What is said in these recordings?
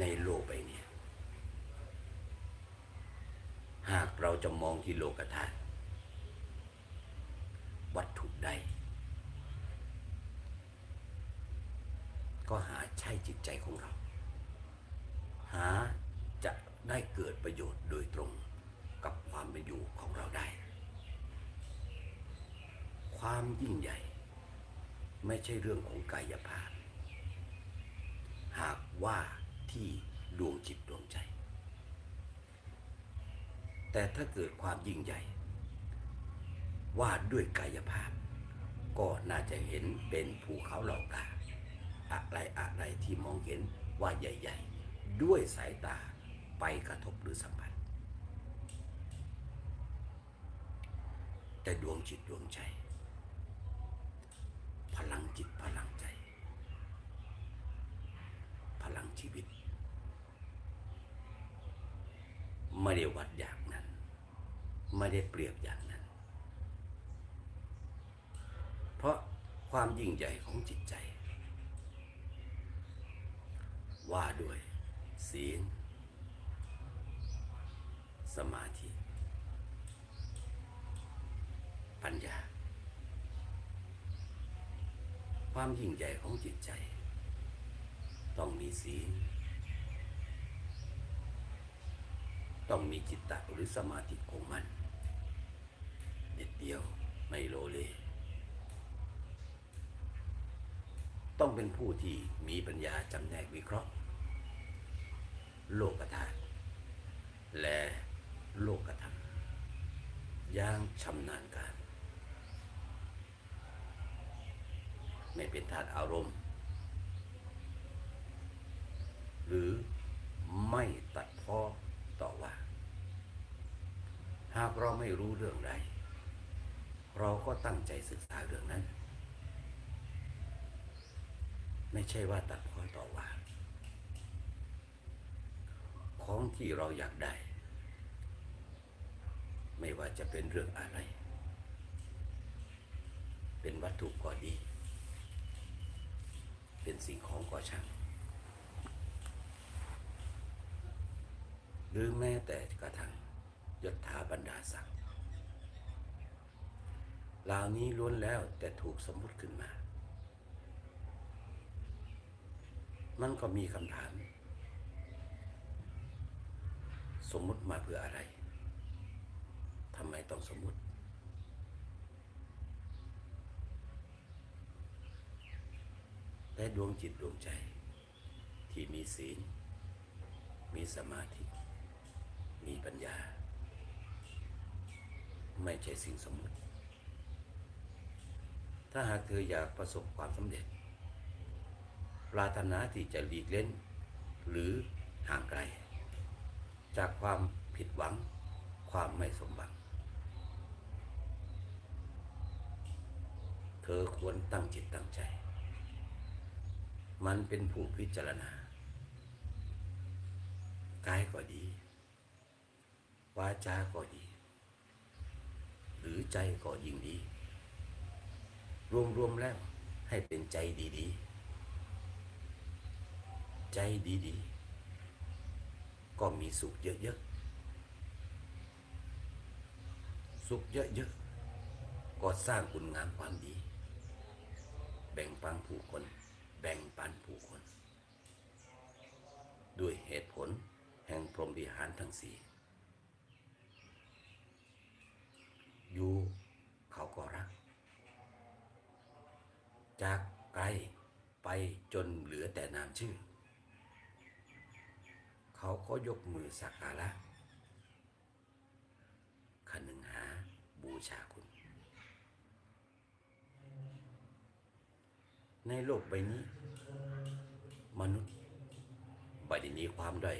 ในโลกใบเนี้ยหากเราจะมองที่โลกธาตุวัตถุใด ก็หาใช่จิตใจของเรา หาจะได้เกิดประโยชน์โดยตรงกับความเป็นอยู่ของเราได้ ความยิ่งใหญ่ ไม่ใช่เรื่องของกายภาพ หากว่า ที่ดวงจิตดวงใจ แต่ถ้าเกิดความยิ่งใหญ่ว่าด้วยกายภาพ ก็น่าจะเห็นเป็นภูเขาเหล่ากาอะไรอะไรที่มองเห็นว่าใหญ่ ๆ ด้วยสายตาไปกระทบหรือสัมผัสแต่ดวงจิตดวงใจ พลังจิตพลังใจ พลังชีวิต ไม่ได้วัดอย่างนั้น ไม่ได้เปรียบอย่างนั้น เพราะความยิ่งใหญ่ของจิตใจ ว่าด้วย ศีล สมาธิ ปัญญา ความยิ่งใหญ่ของจิตใจ ต้องมีศีล ต้องมีจิตตะหรือสมาธิของมันเด็ดเดียวไม่โลเล ต้องเป็นผู้ที่มีปัญญาจำแนกวิเคราะห์ โลกธาตุและโลกธรรมอย่างชำนาญการ ไม่เป็นธาตุอารมณ์ หรือไม่ตัดพ้อต่อ หากเราไม่รู้เรื่องใดเราก็ตั้งใจศึกษาเรื่องนั้น ไม่ใช่ว่าตัดพ้อต่อว่า ของที่เราอยากได้ ไม่ว่าจะเป็นเรื่องอะไร เป็นวัตถุก็ดี เป็นสิ่งของก็ช่างหรือแม้แต่กระทั่ง ยศถาบรรดาศักดิ์เหล่านี้ล้วนแล้วแต่ถูกสมมุติขึ้นมา มันก็มีคำถาม สมมุติมาเพื่ออะไรทำไมต้องสมมุติ แต่ดวงจิตดวงใจ ที่มีศีล มีสมาธิ มีปัญญา ไม่ใช่สิ่งสมมุติ ถ้าหากเธออยากประสบความสำเร็จ ปรารถนาที่จะหลีกเล่น หรือห่างไกล จากความผิดหวัง ความไม่สมหวัง เธอควรตั้งจิตตั้งใจ มันเป็นผู้พิจารณากายก็ดี วาจาก็ดี หรือใจก็ยิ่งดี รวมๆแล้วให้เป็นใจดีๆ ใจดีๆ ก็มีสุขเยอะๆ สุขเยอะๆ ก็สร้างคุณงามความดี แบ่งปันผู้คน แบ่งปันผู้คน ด้วยเหตุผลแห่งพรหมวิหารทั้งสี่ อยู่เขาก็รัก จากไกลไปจนเหลือแต่นามชื่อ เขาก็ยกมือสักการะขันึงหาบูชาคุณ ในโลกใบนี้ มนุษย์ไม่ได้มีความด้อย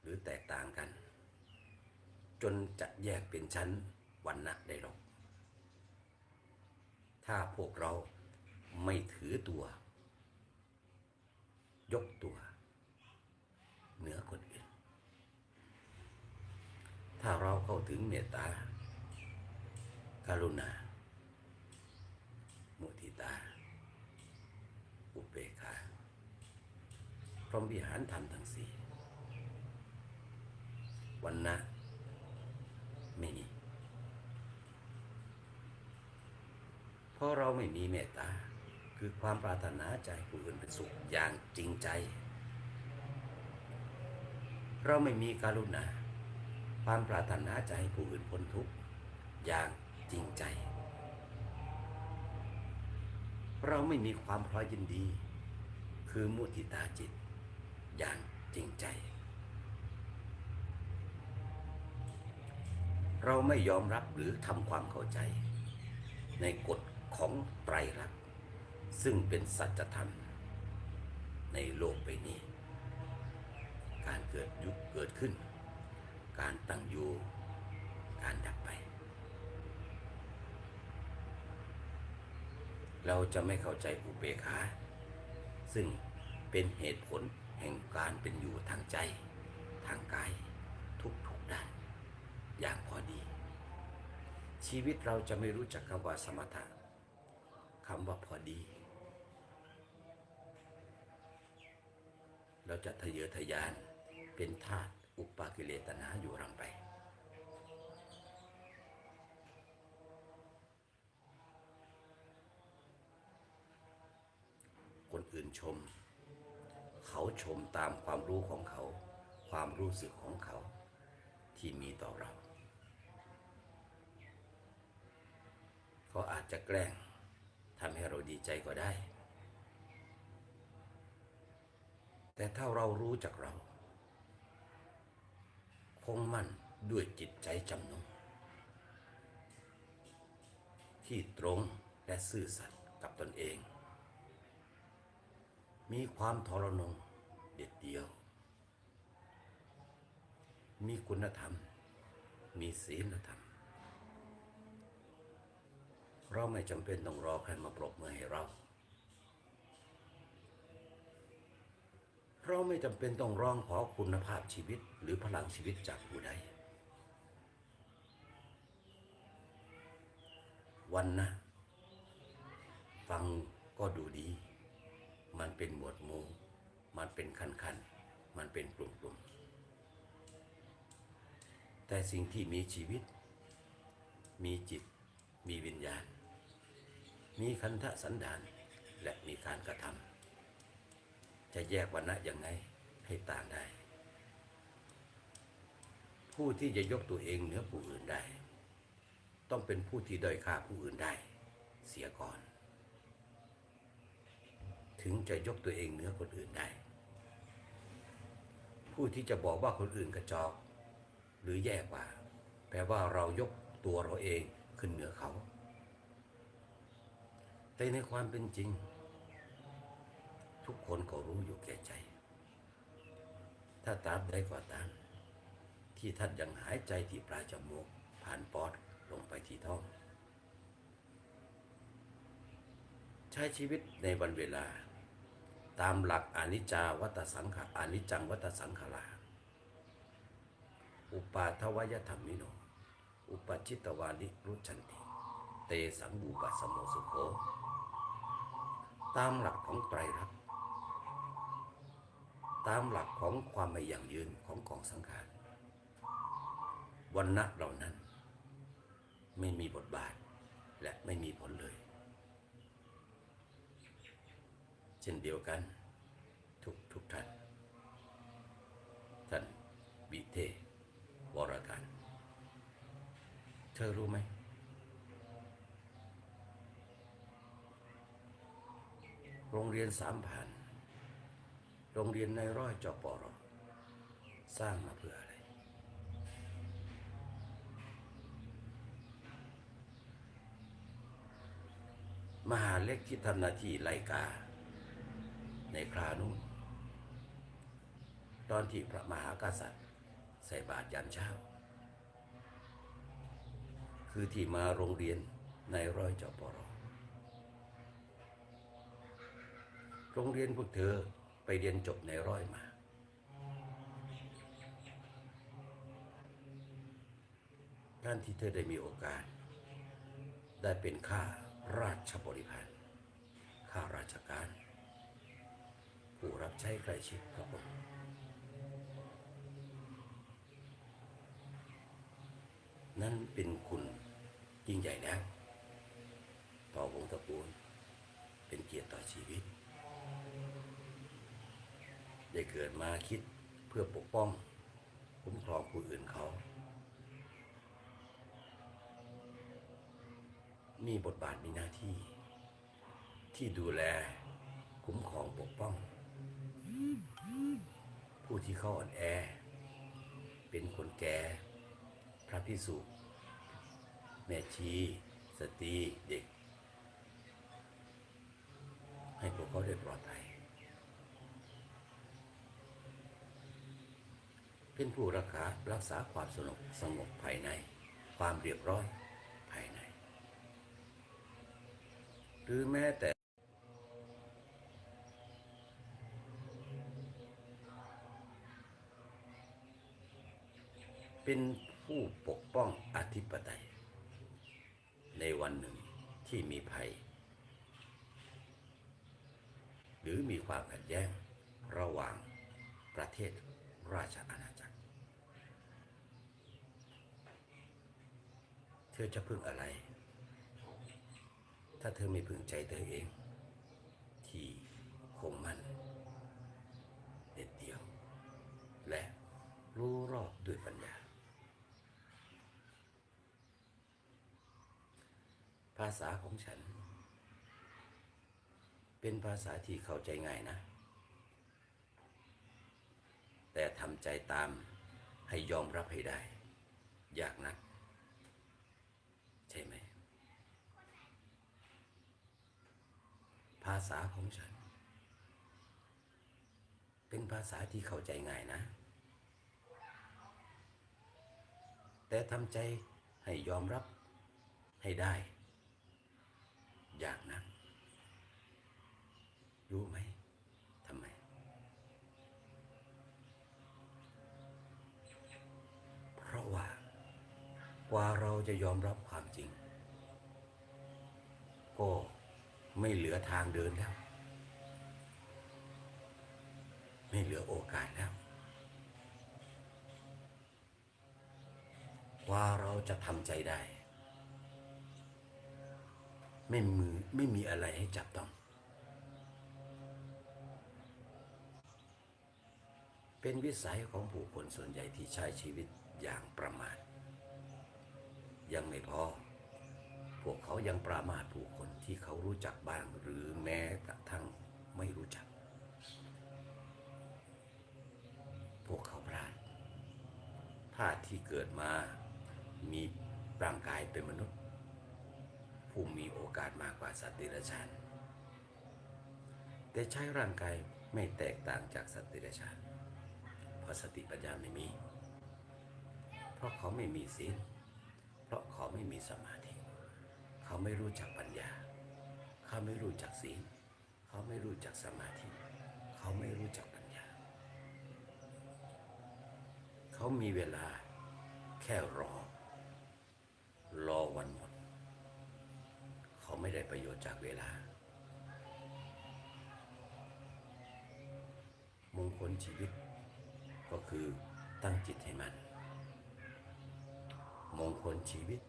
หรือแตกต่างกัน จนจะแยกเป็นชั้น วันณะได้หรอก ถ้าพวกเราไม่ถือตัว ยกตัว เหนือคนอื่น ถ้าเราเข้าถึงเมตตาการุณา มุทิตา อุเบกขาพรหมวิหารธรรมทั้งสี่วันนะไม่มี เพ ราะเราไม่มีเมตตา คือความปรารถนาใจผู้อื่นเป็นสุขอย่างจริงใจ เราไม่มีการุณา ความปรารถนาใจผู้อื่นพ้นทุกข์อย่างจริงใจ เราไม่มีความพลอยยินดี คือมุติตาจิต อย่างจริงใจ เราไม่ยอมรับหรือทำความเข้าใจในกฎ ของไตรลักษณ์ซึ่งเป็นสัจธรรมในโลกใบนี้ การเกิดยุคเกิดขึ้น การตั้งอยู่การดับไป เราจะไม่เข้าใจอุเบกขาซึ่งเป็นเหตุผลแห่งการเป็นอยู่ทางใจ ทางกาย ทุกทุกๆด้าน อย่างพอดี ชีวิตเราจะไม่รู้จักคำว่าสมถะ คำว่าพอดี เราจะทะเยอทะยานเป็นธาตุอุปากิเลตนาอยู่รำไป คนอื่นชม เขาชมตามความรู้ของเขา ความรู้สึกของเขาที่มีต่อเรา เขาอาจจะแกล้ง ทำให้เราดีใจก็ได้ แต่ถ้าเรารู้จักเรา คงมั่นด้วยจิตใจจำนงที่ตรงและซื่อสัตย์กับตนเอง มีความทรนงเด็ดเดียว มีคุณธรรม มีศีลธรรม เราไม่จำเป็นต้องรอใครมาปรบมือให้เรา เราไม่จำเป็นต้องร้องขอคุณภาพชีวิตหรือพลังชีวิตจากผู้ใดวันนะ ฟังก็ดูดี มันเป็นหมวดหมู่มันเป็นขั้นขั้นมันเป็นกลุ่มกลุ่มแต่สิ่งที่มีชีวิต มีจิต มีวิญญาณ มีคันธสันดาน และมีการกระทำจะแยกวันนะยังไงให้ต่างได้ ผู้ที่จะยกตัวเองเหนือผู้อื่นได้ ต้องเป็นผู้ที่ด้อยค่าผู้อื่นได้ เสียก่อน ถึงจะยกตัวเองเหนือคนอื่นได้ ผู้ที่จะบอกว่าคนอื่นกระจอก หรือแย่กว่า แปลว่าเรายกตัวเราเองขึ้นเหนือเขา แต่ในความเป็นจริง ทุกคนก็รู้อยู่แก่ใจ ถ้าตาบใดก็ตาม ที่ท่านยังหายใจที่ปลายจมูกผ่านปอดลงไปที่ท้อง ใช้ชีวิตในวันเวลา ตามหลักอนิจจาวัตสังขาอนิจจังวัตสังขาราอุปาทวยธรรมิโน อุปจิตตวานิรุชันติ เตสังบูปัสสโมสุโข ตามหลักของไตรลักษณ์ตามหลักของความไม่ยั่งยืนของกองสังขารวันณะเหล่านั้น ไม่มีบทบาทและไม่มีผลเลย เช่นเดียวกัน ทุกทุกท่าน ท่านวิเทวรการ เธอรู้ไหม โรงเรียนสามพันโรงเรียนในร้อยจปอรสร้างมาเพื่ออะไร มหาเล็กที่ทำหน้าที่ไลกา ในครานู้นตอนที่พระมหากษัตริย์ ใส่บาตรยันเช้า คือที่มาโรงเรียนในร้อยจปอร โรงเรียนพวกเธอไปเรียนจบในร้อยมา การที่เธอได้มีโอกาส ได้เป็นข้าราชบริพารข้าราชการ ผู้รับใช้ใกล้ชิดพระองค์นั่นเป็นคุณยิ่งใหญ่แล้วต่อวงตระกูล เป็นเกียรติต่อชีวิต ได้ เกิดมาคิดเพื่อปกป้องคุ้มครองผู้อื่นเขา มีบทบาทมีหน้าที่ ที่ดูแลคุ้มครองปกป้อง ผู้ที่เขาอ่อนแอ เป็นคนแก่ พระพิสุแม่ชี สตรีเด็ก ให้พวกเขาได้ปลอดภัย เป็นผู้รักษารักษาความสงบสงบภายใน ความเรียบร้อยภายใน หรือแม้แต่เป็นผู้ปกป้องอธิปไตย ในวันหนึ่งที่มีภัย หรือมีความขัดแย้งระหว่างประเทศราชอาณาจักร เธอจะพึ่งอะไร ถ้าเธอไม่พึ่งใจเธอเอง ที่คงมั่นเด็ดเดี่ยว และรู้รอบด้วยปัญญา ภาษาของฉัน เป็นภาษาที่เข้าใจง่ายนะ แต่ทำใจตามให้ยอมรับให้ได้ ยากนัก ช่ไหม ภาษาของฉัน เป็นภาษาที่เข้าใจง่ายนะ แต่ทำใจให้ยอมรับให้ได้ ยากนักรู้ไหมทำไม เพราะว่า กว่าเราจะยอมรับความจริง ก็ไม่เหลือทางเดินแล้ว ไม่เหลือโอกาสแล้วกว่าเราจะทำใจได้ ไม่มือไม่มีอะไรให้จับต้อง เป็นวิสัยของผู้คนส่วนใหญ่ที่ใช้ชีวิตอย่างประมาท ยังไม่พอ พวกเขายังประมาทผู้คนที่เขารู้จักบ้างหรือแม้กระทั่งไม่รู้จัก พวกเขาพลาดพลาดที่เกิดมามีร่างกายเป็นมนุษย์ ผู้มีโอกาสมากกว่าสัตว์เดรัจฉานแต่ใช้ร่างกายไม่แตกต่างจากสัตว์เดรัจฉานเพราะสติปัญญาไม่มี เพราะเขาไม่มีศีล เขาไม่มีสมาธิ เขาไม่รู้จักปัญญา เขาไม่รู้จักศีล เขาไม่รู้จักสมาธิ เขาไม่รู้จักปัญญา เขามีเวลาแค่รอ รอวันหมด เขาไม่ได้ประโยชน์จากเวลามงคลชีวิต ก็คือตั้งจิตให้มัน มงคลชีวิต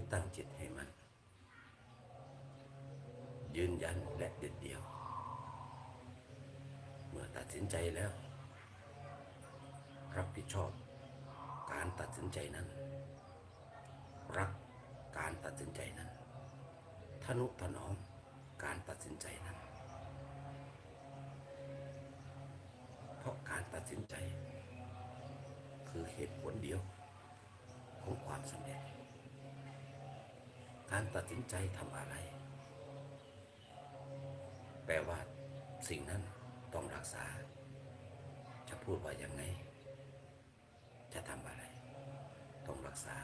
คือตั้งจิตให้มันยืนยันและเด็ดเดี่ยว เมื่อตัดสินใจแล้ว รับผิดชอบการตัดสินใจนั้น รักการตัดสินใจนั้น ทนุถนอมการตัดสินใจนั้น เพราะการตัดสินใจ คือเหตุผลเดียวของความสำเร็จ การตัดสินใจทำอะไร แปลว่า สิ่งนั้นต้องรักษา จะพูดว่ายังไง จะทำอะไร ต้องรักษา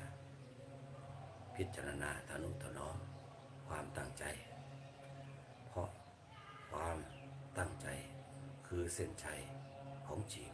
พิจารณาทนุถนอมความตั้งใจ เพราะความตั้งใจคือเส้นชัยของชีวิต